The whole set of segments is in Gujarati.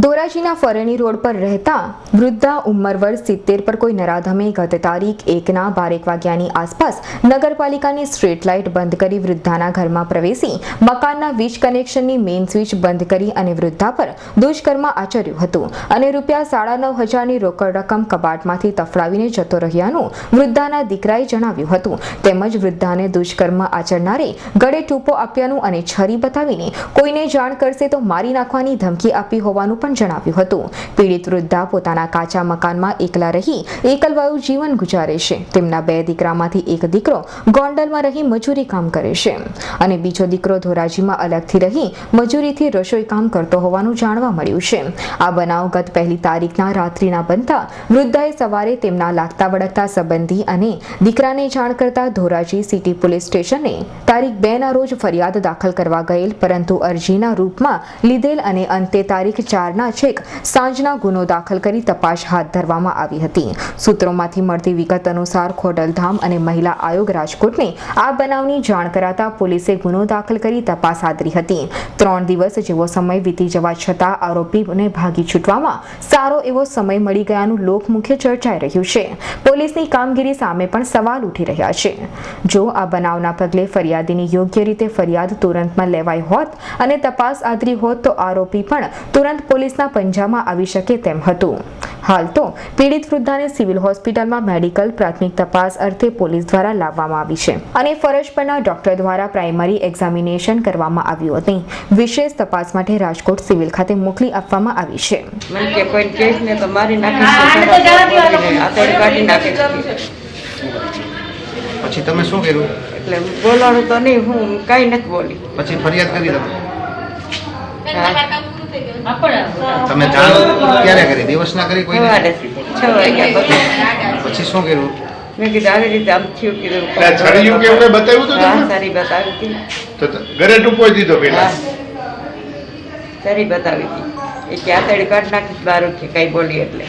ધોરાજીના ફરેણી રોડ પર રહેતા વૃદ્ધા ઉંમર વર્ષ સિત્તેર પર કોઈ નરાધમે ગત તારીખ એકના બારેક વાગ્યાની આસપાસ નગરપાલિકાની સ્ટ્રીટ લાઇટ બંધ કરી વૃદ્ધાના ઘરમાં પ્રવેશી મકાનના વીજ કનેક્શનની મેઇન સ્વિચ બંધ કરી અને વૃદ્ધા પર દુષ્કર્મ આચર્યું હતું અને રૂપિયા સાડા નવ હજારની રોકડ રકમ કબાટમાંથી તફડાવીને જતો રહ્યાનું વૃદ્ધાના દીકરાએ જણાવ્યું હતું. તેમજ વૃદ્ધાને દુષ્કર્મ આચરનારે ગળે ટૂંપો આપ્યાનું અને છરી બતાવીને કોઈને જાણ કરશે તો મારી નાખવાની ધમકી આપી હોવાનું પણ જણાવ્યું હતું. પીડિત વૃદ્ધા પોતાના કાચા મકાનમાં એકલા રહી એકલવાયુ જીવન ગુજારે છે. તેમના બે દીકરામાંથી એક દીકરો ગોંડલમાં રહી મજૂરી કામ કરે છે અને બીજો દીકરો ધોરાજીમાં અલગથી રહી મજૂરીથી રસોઈ કામ કરતો હોવાનું જાણવા મળ્યું છે. આ બનાવ ગત પહેલી તારીખના રાત્રિના બનતા વૃદ્ધાએ સવારે તેમના લાગતા વળગતા સંબંધી અને દીકરાને જાણ કરતા ધોરાજી સિટી પોલીસ સ્ટેશને તારીખ બે ના રોજ ફરિયાદ દાખલ કરવા ગયેલ, પરંતુ અરજીના રૂપમાં લીધેલ અને અંતે તારીખ ચારના છેક સાંજના ગુનો દાખલ કરી તપાસ હાથ ધરવામાં આવી હતી. સૂત્રોમાંથી મળતી વિગત અનુસાર ખોડલધામ અને મહિલા આયોગ રાજકોટને આ બનાવની જાણ કરાતા પોલીસે ગુનો દાખલ કરી તપાસ આદરી હતી. ત્રણ દિવસ જેવો સમય વીતી જવા છતાં આરોપીને ભાગી છૂટવામાં સારો એવો સમય મળી ગયાનું લોકમુખ્ય ચર્ચાઈ રહ્યું છે. પોલીસની કામગીરી સામે પણ સવાલ ઉઠી રહ્યા છે. જો આ બનાવના પગલે ફરિયાદીની યોગ્ય રીતે ફરિયાદ તુરંતમાં લેવાઈ હોત અને તપાસ આદરી હોત તો આરોપી પણ તુરંત પોલીસના પંજામાં આવી શકે તેમ હતું. હાલ તો પીડિત વૃદ્ધાને સિવિલ હોસ્પિટલમાં મેડિકલ પ્રાથમિક તપાસ અર્થે પોલીસ દ્વારા લાવવામાં આવી છે અને ફરજ પરના ડોક્ટર દ્વારા પ્રાઇમરી એક્ઝામિનેશન કરવામાં આવ્યું હતું. વિશેષ તપાસ માટે રાજકોટ સિવિલ ખાતે મોકલી આપવામાં આવી છે. કે કોઈ કહીશ તો મારી નાખીશ આતેડ કાઢી નાખીશ પછી તમે શું કર્યું? એટલે બોલાણું તો નહીં હું કાંઈ નથી બોલી. પછી ફરિયાદ કરી તમે. તમે જાણ ક્યારે કરી? દિવસના કરી કોઈ છ વાગ્યા પછી શું કર્યું? મેં કીધું આવી રીતે આમ થયું કીધું છડિયું કે એમને બતાવ્યું હતું હા સારી બતાવી હતી. તો ઘરે ટૂંપોઈ દીધો પેલા. સારી બતાવી હતી. એ કે આતેડ કાઢી નાખીશ બાર કે કાંઈ બોલી એટલે.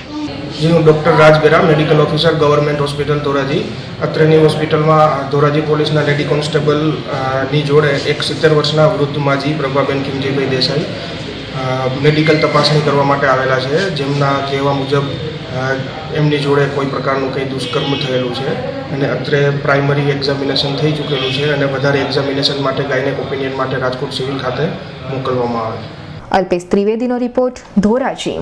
જી હું doctor Raj Bera medical officer government hospital Dhoraji. અત્રેની હોસ્પિટલમાં ધોરાજી પોલીસના લેડી કોન્સ્ટેબલની જોડે એક સિત્તેર વર્ષના વૃદ્ધ માજી પ્રભાબેન ખીમજીભાઈ દેસાઈ મેડિકલ તપાસણી કરવા માટે આવેલા છે. જેમના કહેવા મુજબ એમની જોડે કોઈ પ્રકારનું કંઈ દુષ્કર્મ થયેલું છે અને અત્રે પ્રાઇમરી એક્ઝામિનેશન થઈ ચૂકેલું છે અને વધારે એક્ઝામિનેશન માટે ગાયનેક ઓપિનિયન માટે રાજકોટ સિવિલ ખાતે મોકલવામાં આવે અલ્પેશ ત્રિવેદીનો રિપોર્ટ ધોરાજી.